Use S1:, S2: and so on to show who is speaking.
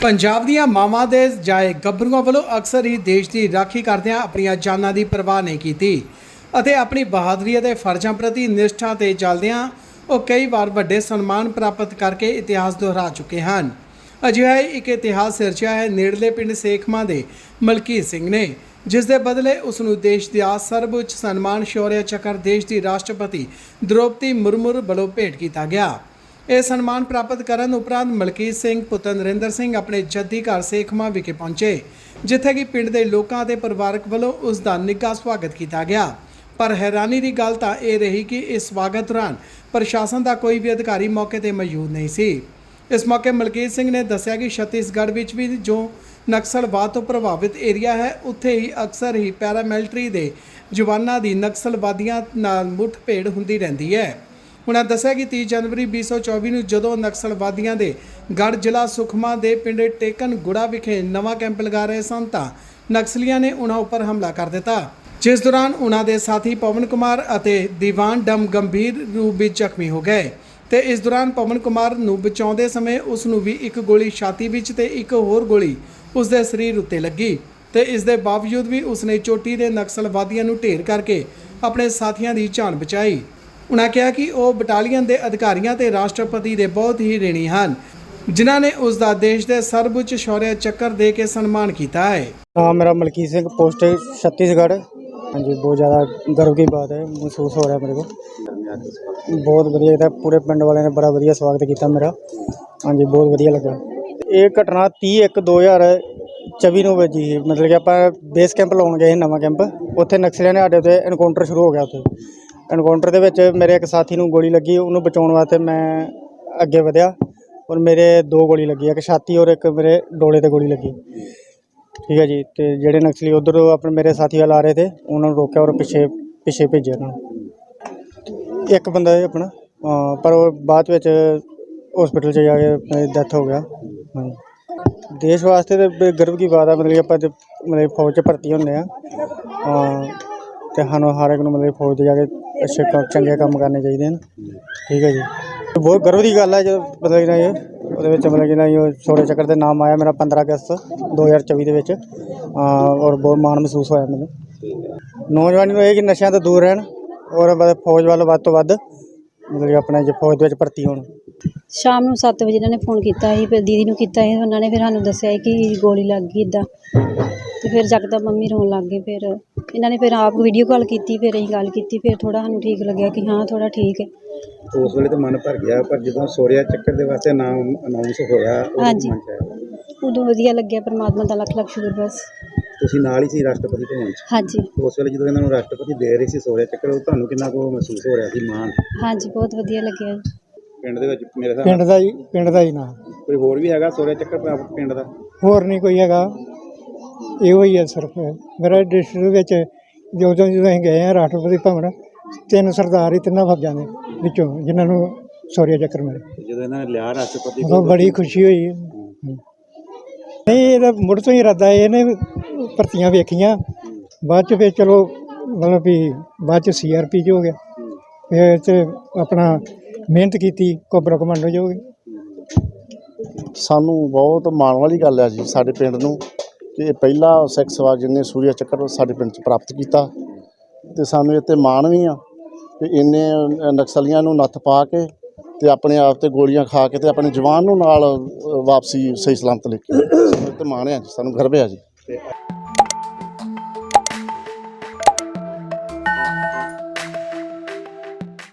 S1: ਪੰਜਾਬ ਦੀਆਂ ਮਾਵਾਂ ਦੇ ਜਾਏ ਗੱਭਰੂਆਂ ਵੱਲੋਂ ਅਕਸਰ ਹੀ ਦੇਸ਼ ਦੀ ਰਾਖੀ ਕਰਦਿਆਂ ਆਪਣੀਆਂ ਜਾਨਾਂ ਦੀ ਪਰਵਾਹ ਨਹੀਂ ਕੀਤੀ ਅਤੇ ਆਪਣੀ ਬਹਾਦਰੀ ਅਤੇ ਫਰਜ਼ਾਂ ਪ੍ਰਤੀ ਨਿਸ਼ਠਾ ਤੇ ਚੱਲਦਿਆਂ ਉਹ ਕਈ ਵਾਰ ਵੱਡੇ ਸਨਮਾਨ ਪ੍ਰਾਪਤ ਕਰਕੇ ਇਤਿਹਾਸ ਦੁਹਰਾ ਚੁੱਕੇ ਹਨ। ਅਜਿਹਾ ਹੀ ਇੱਕ ਇਤਿਹਾਸ ਸਿਰਜਿਆ ਹੈ ਨੇੜਲੇ ਪਿੰਡ ਸੇਖਵਾਂ ਦੇ ਮਲਕੀਤ ਸਿੰਘ ਨੇ, ਜਿਸ ਦੇ ਬਦਲੇ ਉਸ ਨੂੰ ਦੇਸ਼ ਦਾ ਸਰਵਉੱਚ ਸਨਮਾਨ ਸ਼ੌਰਯ ਚੱਕਰ ਦੇਸ਼ ਦੀ ਰਾਸ਼ਟਰਪਤੀ ਦ੍ਰੋਪਦੀ ਮੁਰਮੁਰ ਵੱਲੋਂ ਭੇਟ ਕੀਤਾ ਗਿਆ। ਇਹ ਸਨਮਾਨ ਪ੍ਰਾਪਤ ਕਰਨ ਉਪਰੰਤ ਮਲਕੀਤ ਸਿੰਘ, ਪੁੱਤਰ ਨਰਿੰਦਰ ਸਿੰਘ ਆਪਣੇ ਜੱਦੀ ਘਰ ਸੇਖਵਾਂ ਵਿਖੇ ਪਹੁੰਚੇ, ਜਿੱਥੇ ਕਿ ਪਿੰਡ ਦੇ ਲੋਕਾਂ ਅਤੇ ਪਰਿਵਾਰਕ ਵੱਲੋਂ ਉਸ ਦਾ ਨਿੱਘਾ ਸਵਾਗਤ ਕੀਤਾ ਗਿਆ। ਪਰ ਹੈਰਾਨੀ ਦੀ ਗੱਲ ਤਾਂ ਇਹ ਰਹੀ ਕਿ ਇਸ ਸਵਾਗਤ ਦੌਰਾਨ ਪ੍ਰਸ਼ਾਸਨ ਦਾ ਕੋਈ ਵੀ ਅਧਿਕਾਰੀ ਮੌਕੇ ਤੇ ਮੌਜੂਦ ਨਹੀਂ ਸੀ। ਇਸ ਮੌਕੇ ਮਲਕੀਤ ਸਿੰਘ ਨੇ ਦੱਸਿਆ ਕਿ ਛੱਤੀਸਗੜ੍ਹ ਵਿੱਚ ਵੀ ਜੋ ਨਕਸਲਵਾਦ ਤੋਂ ਪ੍ਰਭਾਵਿਤ ਏਰੀਆ ਹੈ, ਉੱਥੇ ਹੀ ਅਕਸਰ ਹੀ ਪੈਰਾਮਿਲਟਰੀ ਦੇ ਜਵਾਨਾਂ ਦੀ ਨਕਸਲਵਾਦੀਆਂ ਨਾਲ ਮੁੱਠਭੇੜ ਹੁੰਦੀ ਰਹਿੰਦੀ ਹੈ। ਉਹਨਾਂ ਦੱਸਿਆ ਕਿ 30 ਜਨਵਰੀ 2024 ਨੂੰ ਜਦੋਂ ਨਕਸਲਵਾਦੀਆਂ ਦੇ ਗੜ ਜ਼ਿਲ੍ਹਾ ਸੁਖਮਾ ਦੇ ਪਿੰਡ ਟੇਕਨ ਗੁੜਾ ਵਿਖੇ ਨਵਾਂ ਕੈਂਪ ਲਗਾ ਰਹੇ ਸਨ ਤਾਂ ਨਕਸਲੀਆਂ ਨੇ ਉਹਨਾਂ ਉੱਪਰ ਹਮਲਾ ਕਰ ਦਿੱਤਾ। ਜਿਸ ਦੌਰਾਨ ਉਹਨਾਂ ਦੇ ਸਾਥੀ ਪਵਨ ਕੁਮਾਰ ਅਤੇ ਦੀਵਾਨ ਡਮ ਗੰਭੀਰ ਰੂਪ ਵਿੱਚ ਜ਼ਖਮੀ ਹੋ ਗਏ ਤੇ ਇਸ ਦੌਰਾਨ ਪਵਨ ਕੁਮਾਰ ਨੂੰ ਬਚਾਉਂਦੇ ਸਮੇਂ ਉਸ ਨੂੰ ਵੀ ਇੱਕ ਗੋਲੀ ਛਾਤੀ ਵਿੱਚ ਤੇ ਇੱਕ ਹੋਰ ਗੋਲੀ ਉਸ ਦੇ ਸਰੀਰ ਉੱਤੇ ਲੱਗੀ ਤੇ ਇਸ ਦੇ ਬਾਵਜੂਦ ਵੀ ਉਸ ਨੇ ਚੋਟੀ ਦੇ ਨਕਸਲਵਾਦੀਆਂ ਨੂੰ ਢੇਰ ਕਰਕੇ ਆਪਣੇ ਸਾਥੀਆਂ ਦੀ ਜਾਨ ਬਚਾਈ। ਉਹਨਾਂ ਕਿਹਾ ਕਿ ਉਹ ਬਟਾਲੀਅਨ ਦੇ ਅਧਿਕਾਰੀਆਂ ਤੇ ਰਾਸ਼ਟਰਪਤੀ ਦੇ ਬਹੁਤ ਹੀ ਰਿਣੀ ਹਨ, ਜਿਨ੍ਹਾਂ ਨੇ ਉਸ ਦਾ ਦੇਸ਼ ਦੇ ਸਰਵਉੱਚ ਸੌਰਿਆ ਚੱਕਰ ਦੇ ਕੇ ਸਨਮਾਨ ਕੀਤਾ ਹੈ।
S2: ਹਾਂ ਮੇਰਾ ਮਲਕੀਤ ਸਿੰਘ, ਪੋਸਟ ਛੱਤੀਸਗੜ੍ਹ। ਹਾਂਜੀ, ਬਹੁਤ ਜ਼ਿਆਦਾ ਗਰਵ ਦੀ ਬਾਤ ਹੈ, ਮਹਿਸੂਸ ਹੋ ਰਿਹਾ ਮੇਰੇ ਕੋ ਬਹੁਤ ਵਧੀਆ, ਇਹਦਾ ਪੂਰੇ ਪਿੰਡ ਵਾਲਿਆਂ ਨੇ ਬੜਾ ਵਧੀਆ ਸਵਾਗਤ ਕੀਤਾ ਮੇਰਾ। ਹਾਂਜੀ, ਬਹੁਤ ਵਧੀਆ ਲੱਗਾ। ਇਹ ਘਟਨਾ 31/2024 ਨੂੰ ਵਜੀ ਮਤਲਬ ਕਿ ਆਪਾਂ ਬੇਸ ਕੈਂਪ ਲਾਉਣ ਗਏ ਨਵਾਂ ਕੈਂਪ। ਉੱਥੇ ਨਕਸਲੀਆਂ ਨੇ ਸਾਡੇ ਉੱਤੇ ਇਨਕਾਊਂਟਰ ਸ਼ੁਰੂ ਹੋ ਗਿਆ ਉੱਥੇ। ਐਨਕਾਊਂਟਰ ਦੇ ਵਿੱਚ ਮੇਰੇ ਇੱਕ ਸਾਥੀ ਨੂੰ ਗੋਲੀ ਲੱਗੀ, ਉਹਨੂੰ ਬਚਾਉਣ ਵਾਸਤੇ ਮੈਂ ਅੱਗੇ ਵਧਿਆ ਔਰ ਮੇਰੇ ਦੋ ਗੋਲੀ ਲੱਗੀ, ਇੱਕ ਛਾਤੀ ਔਰ ਇੱਕ ਮੇਰੇ ਡੋਲੇ ਤੇ ਗੋਲੀ ਲੱਗੀ। ਠੀਕ ਹੈ ਜੀ, ਤੇ ਜਿਹੜੇ ਨਕਸਲੀ ਉਧਰ ਆਪਣੇ ਮੇਰੇ ਸਾਥੀ ਵਾਲ ਆ ਰਹੇ ਤੇ ਉਹਨਾਂ ਨੂੰ ਰੋਕਿਆ ਔਰ ਪਿੱਛੇ ਪਿੱਛੇ ਭੇਜਿਆ ਉਹਨਾਂ ਨੂੰ। ਇੱਕ ਬੰਦਾ ਹੈ ਆਪਣਾ ਪਰ ਉਹ ਬਾਅਦ ਵਿੱਚ ਹਸਪੀਟਲ 'ਚ ਜਾ ਕੇ ਡੈਥ ਹੋ ਗਿਆ। ਹਾਂਜੀ। ਦੇਸ਼ ਵਾਸਤੇ ਤੇ ਬ- ਗਰਵ ਦੀ ਬਾਤ ਆ, ਮਤਲਬ ਕਿ ਆਪਾਂ ਮਤਲਬ ਫੌਜ 'ਚ ਭਰਤੀ ਹੁੰਦੇ ਆ। ਤੇ ਸਾਨੂੰ ਹਰ ਇੱਕ ਨੂੰ ਮਤਲਬ ਫੌਜ ਦੇ ਜਾ ਕੇ ਅੱਛੇ ਕੰਮ, ਚੰਗੇ ਕੰਮ ਕਰਨੇ ਚਾਹੀਦੇ ਹਨ। ਠੀਕ ਹੈ ਜੀ। ਤੇ ਬਹੁਤ ਗਰਵ ਦੀ ਗੱਲ ਹੈ ਜਦੋਂ ਮਤਲਬ ਕਿ ਨਾ ਇਹ, ਉਹਦੇ ਵਿੱਚ ਮਤਲਬ ਕਿ ਨਾ ਇਹ ਛੋੜੇ ਚੱਕਰ ਦੇ ਨਾਮ ਆਇਆ ਮੇਰਾ 15 ਅਗਸਤ 2024 ਦੇ ਵਿੱਚ। ਅਹ ਔਰ ਬਹੁਤ ਮਾਣ ਮਹਿਸੂਸ ਹੋਇਆ ਮੈਨੂੰ। ਨੌਜਵਾਨ ਨੂੰ ਇਹ ਕਿ ਨਸ਼ਿਆਂ ਤੋਂ ਦੂਰ ਰਹਿਣ ਔਰ ਮਤਲਬ ਫੌਜ ਵੱਲ ਵੱਧ ਤੋਂ ਵੱਧ ਮਤਲਬ ਕਿ ਆਪਣੇ ਜੇ ਫੌਜ ਦੇ ਵਿੱਚ ਭਰਤੀ ਹੋਣ।
S3: ਸ਼ਾਮ ਨੂੰ 7 ਵਜੇ ਇਹਨਾਂ ਨੇ ਫੋਨ ਕੀਤਾ ਸੀ, ਫਿਰ ਦੀਦੀ ਨੂੰ ਕੀਤਾ ਸੀ, ਉਹਨਾਂ ਨੇ ਫਿਰ ਸਾਨੂੰ ਦੱਸਿਆ ਸੀ ਕਿ ਗੋਲੀ ਲੱਗ ਗਈ ਇੱਦਾਂ ਤੇ ਫਿਰ ਜਗਦਾ ਮੰਮੀ ਰੋਣ ਲੱਗ ਗਏ, ਫਿਰ ਇਹਨਾਂ ਨੇ ਫਿਰ ਆਪ ਵੀਡੀਓ ਕਾਲ ਕੀਤੀ ਫਿਰ ਅਸੀਂ ਗੱਲ ਕੀਤੀ ਫਿਰ ਥੋੜਾ ਸਾਨੂੰ ਠੀਕ ਲੱਗਿਆ ਕਿ ਹਾਂ ਥੋੜਾ ਠੀਕ ਹੈ।
S4: ਉਸ ਵੇਲੇ ਤਾਂ ਮਨ ਭਰ ਗਿਆ ਪਰ ਜਦੋਂ ਸੋਰਿਆ ਚੱਕਰ ਦੇ ਵਾਸਤੇ ਨਾਮ ਅਨਾਉਂਸ ਹੋਇਆ ਉਦੋਂ
S3: ਹਾਂਜੀ।
S4: ਮਨ ਚ ਆਇਆ।
S3: ਉਦੋਂ ਵਧੀਆ ਲੱਗਿਆ ਪਰਮਾਤਮਾ ਦਾ ਲੱਖ ਲੱਖ ਸ਼ੁਕਰ ਬਸ।
S4: ਤੁਸੀਂ ਨਾਲ ਹੀ ਸੀ ਰਾਸ਼ਟਰਪਤੀ ਭਵਨ ਚ?
S3: ਹਾਂਜੀ।
S4: ਉਸ ਵੇਲੇ ਜਦੋਂ ਇਹਨਾਂ ਨੂੰ ਰਾਸ਼ਟਰਪਤੀ ਦੇ ਰਹੇ ਸੀ ਸੋਰਿਆ ਚੱਕਰ ਉਹ ਤੁਹਾਨੂੰ ਕਿੰਨਾ ਕੁ ਮਹਿਸੂਸ ਹੋ ਰਿਹਾ ਸੀ ਮਾਣ?
S3: ਹਾਂਜੀ ਬਹੁਤ ਵਧੀਆ ਲੱਗਿਆ। ਜੀ।
S4: ਪਿੰਡ ਦੇ ਵਿੱਚ ਮੇਰੇ ਹਿਸਾਬ
S2: ਪਿੰਡ ਦਾ ਹੀ ਪਿੰਡ ਦਾ ਹੀ ਨਾਂ।
S4: ਕੋਈ ਹੋਰ ਵੀ ਹੈਗਾ ਸੋਰਿਆ ਚੱਕਰ ਪ੍ਰਾਪਤ ਪਿੰਡ ਦਾ?
S2: ਹੋਰ ਨਹੀਂ ਕੋਈ ਹੈਗਾ। ਇਹੋ ਹੀ ਹੈ ਸਿਰਫ। ਮੇਰਾ ਡਿਸਟ੍ਰਿਕਟ ਵਿੱਚ ਜਦੋਂ ਜਦੋਂ ਅਸੀਂ ਗਏ ਆ ਰਾਸ਼ਟਰਪਤੀ ਭਵਨ ਤਿੰਨ ਸਰਦਾਰ ਹੀ ਤਿੰਨਾਂ ਫੌਜਾਂ ਦੇ ਵਿੱਚੋਂ ਜਿਨ੍ਹਾਂ ਨੂੰ ਸੌਰਿਆ ਚੱਕਰ ਮਿਲੇ
S4: ਜਦੋਂ ਇਹਨਾਂ ਨੇ ਲਿਆ ਰਾਸ਼ਟਰਪਤੀ
S2: ਉਦੋਂ ਬੜੀ ਖੁਸ਼ੀ ਹੋਈ। ਨਹੀਂ ਇਹਦਾ ਮੁੜ ਤੋਂ ਹੀ ਇਰਾਦਾ ਇਹਨੇ ਭਰਤੀਆਂ ਵੇਖੀਆਂ। ਬਾਅਦ ਚ ਫਿਰ ਚਲੋ ਮਤਲਬ ਵੀ ਬਾਅਦ ਚ ਸੀਆਰਪੀ ਚ ਹੋ ਗਿਆ। ਫਿਰ ਤੇ ਆਪਣਾ ਮਿਹਨਤ ਕੀਤੀ ਕੋਬਰਾ ਕਮਾਂਡੋ ਚ ਹੋ ਗਈ
S5: ਸਾਨੂੰ ਬਹੁਤ ਮਾਣ ਵਾਲੀ ਗੱਲ ਹੈ ਜੀ ਸਾਡੇ ਪਿੰਡ ਨੂੰ। ਕਿ ਇਹ ਪਹਿਲਾ ਸਿੱਖ ਸਵਾਰ ਜਿਹਨੇ ਸੂਰਿਆ ਚੱਕਰ ਸਾਡੇ ਪਿੰਡ 'ਚ ਪ੍ਰਾਪਤ ਕੀਤਾ ਤੇ ਸਾਨੂੰ ਇਹ 'ਤੇ ਮਾਣ ਵੀ ਆ ਕਿ ਇੰਨੇ ਨਕਸਲੀਆਂ ਨੂੰ ਨੱਥ ਪਾ ਕੇ ਤੇ ਆਪਣੇ ਆਪ ਤੇ ਗੋਲੀਆਂ ਖਾ ਕੇ ਤੇ ਆਪਣੇ ਜਵਾਨ ਨੂੰ ਨਾਲ ਵਾਪਸੀ ਸਹੀ ਸਲਾਮਤ ਲੈ ਕੇ 'ਤੇ ਮਾਣ ਆ ਜੀ, ਸਾਨੂੰ ਗਰਵ ਹੈ ਜੀ।